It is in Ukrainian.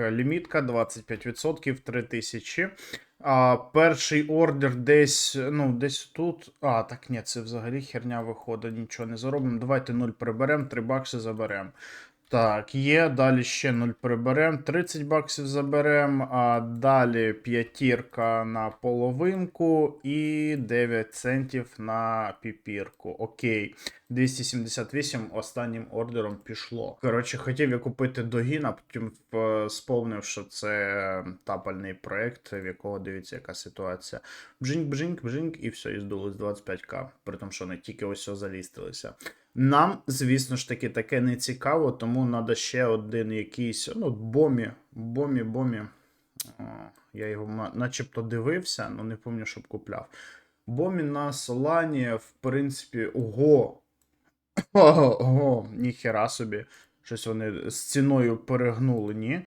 лімітка 25%, 3000. А, перший ордер десь, ну, десь тут. А, так ні, це взагалі херня виходить, нічого не заробимо. Давайте 0 приберемо, 3 бакси заберемо. Так, є, далі ще 0 приберемо, 30 баксів заберемо, а далі п'ятірка на половинку і 9 центів на піпірку. Окей. 278 останнім ордером пішло. Коротше, хотів я купити догін, а потім е, сповнив, що це тапальний проект, в якого дивіться, яка ситуація. Бжинк, бжинк, бжинк, і все, і здулось 25к. При тому, що вони тільки ось залістилися. Нам, звісно ж таки, таке не цікаво, тому треба ще один якийсь, ну, бомі, бомі, бомі. О, я його начебто дивився, але не пам'ятаю, щоб купляв. Бомі на Солані, в принципі, ого. Ого, ніхера собі. Щось вони з ціною перегнули, ні?